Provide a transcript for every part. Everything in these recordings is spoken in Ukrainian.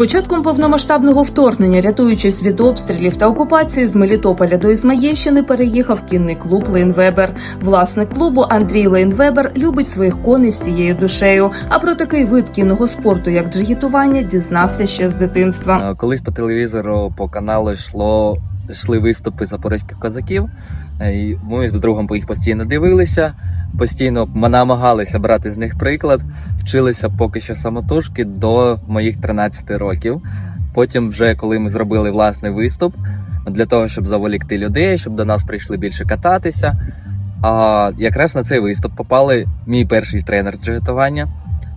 початком повномасштабного вторгнення, рятуючись від обстрілів та окупації з Мелітополя до Ізмаїльщини, переїхав кінний клуб Лейнвебер. Власник клубу Андрій Лейнвебер любить своїх коней всією душею. А про такий вид кінного спорту, як джигітування, дізнався ще з дитинства. Е, Колись по телевізору по каналу йшло йшли виступи запорізьких козаків. Е, І ми з другом їх постійно дивилися, постійно намагалися брати з них приклад, вчилися поки що самотужки до моїх 13 років. Потім, вже коли ми зробили власний виступ для того, щоб заволікти людей, щоб до нас прийшли більше кататися. А якраз на цей виступ попали мій перший тренер з джигитування.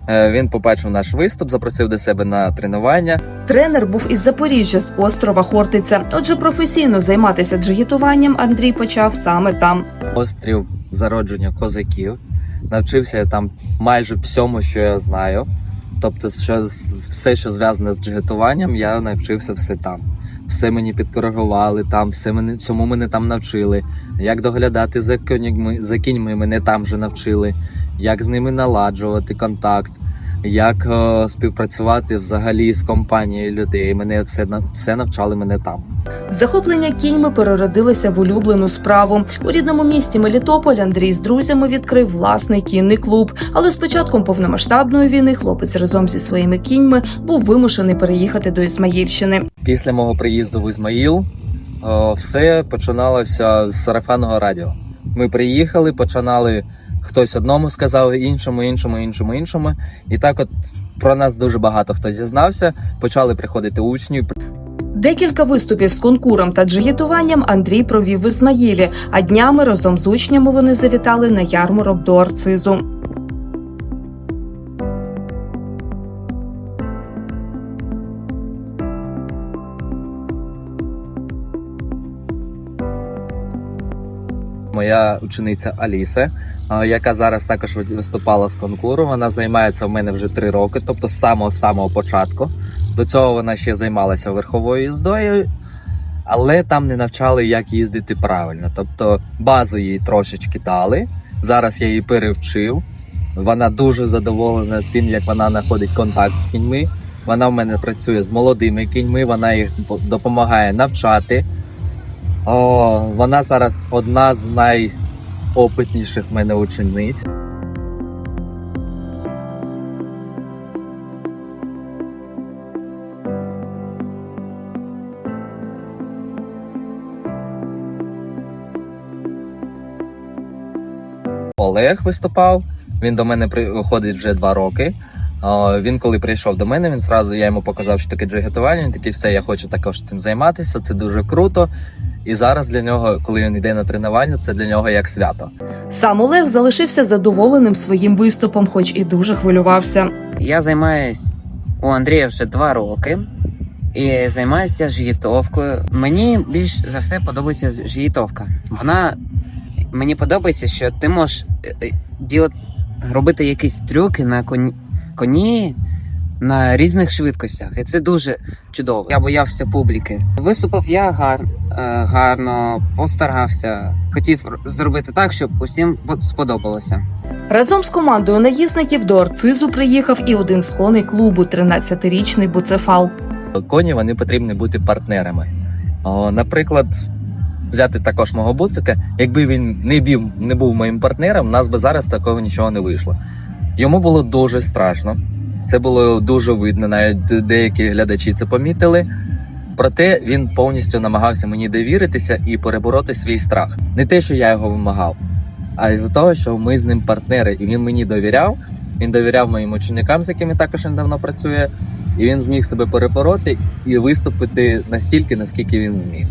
Е, Він побачив наш виступ, запросив до себе на тренування. Тренер був із Запоріжжя з острова Хортиця. Отже, професійно займатися джигітуванням Андрій почав саме там. острів зародження козаків. Навчився я там майже всьому, що я знаю. Тобто, що, все, що зв'язане з джигитуванням, я навчився все там. Все мені підкоригували там, все мене, цьому мене там навчили. Як доглядати за кіньми, за кіньми мене там вже навчили, як з ними наладжувати контакт, як е, співпрацювати взагалі з компанією людей. Мене все, все навчали мене там. Захоплення кіньми переродилося в улюблену справу. У рідному місті Мелітополь Андрій з друзями відкрив власний кінний клуб. Але з початком повномасштабної війни хлопець разом зі своїми кіньми був вимушений переїхати до Ісмаїльщини. Після мого приїзду в Ізмаїл е, все починалося з сарафанного радіо. Ми приїхали, починали хтось одному сказав, іншому, іншому, іншому, іншому. І так, от про нас дуже багато хто дізнався. Почали приходити учні. Декілька виступів з конкуром та джигітуванням Андрій провів в Ізмаїлі, а днями разом з учнями вони завітали на ярмарок до Арцизу. Моя учениця Аліса, яка зараз також виступала з конкуру. Вона займається в мене вже три роки, тобто з самого самого початку. До цього вона ще займалася верховою їздою, але там не навчали, як їздити правильно. Тобто базу їй трошечки дали. Зараз я її перевчив. Вона дуже задоволена тим, як вона знаходить контакт з кіньми. Вона в мене працює з молодими кіньми, вона їх допомагає навчати. О, вона зараз одна з найопитніших мене учениць. Олег виступав. Він до мене приходить вже два роки. Він коли прийшов до мене, він зразу я йому показав, що таке джигетування. Він такий, все, я хочу також цим займатися. Це дуже круто. І зараз для нього, коли він йде на тренування, це для нього як свято. Сам Олег залишився задоволеним своїм виступом, хоч і дуже хвилювався. Я займаюсь у Андрія вже два роки і займаюся жгітовкою. Мені більш за все подобається жгітовка. Вона мені подобається, що ти можеш е, е, робити якісь трюки на коні, коні на різних швидкостях. І це дуже чудово. Я боявся публіки. Виступив я гар, е, гарно, постарався. Хотів зробити так, щоб усім сподобалося. Разом з командою наїзників до Арцизу приїхав і один з коней клубу, 13-річний буцефал. Коні вони потрібні бути партнерами. О, наприклад, взяти також мого буцика. Якби він не був, не був моїм партнером, у нас би зараз такого нічого не вийшло. Йому було дуже страшно. Це було дуже видно, навіть деякі глядачі це помітили. Проте він повністю намагався мені довіритися і перебороти свій страх. Не те, що я його вимагав, а із-за того, що ми з ним партнери, і він мені довіряв. Він довіряв моїм ученикам, з якими також він давно працює, і він зміг себе перебороти і виступити настільки, наскільки він зміг.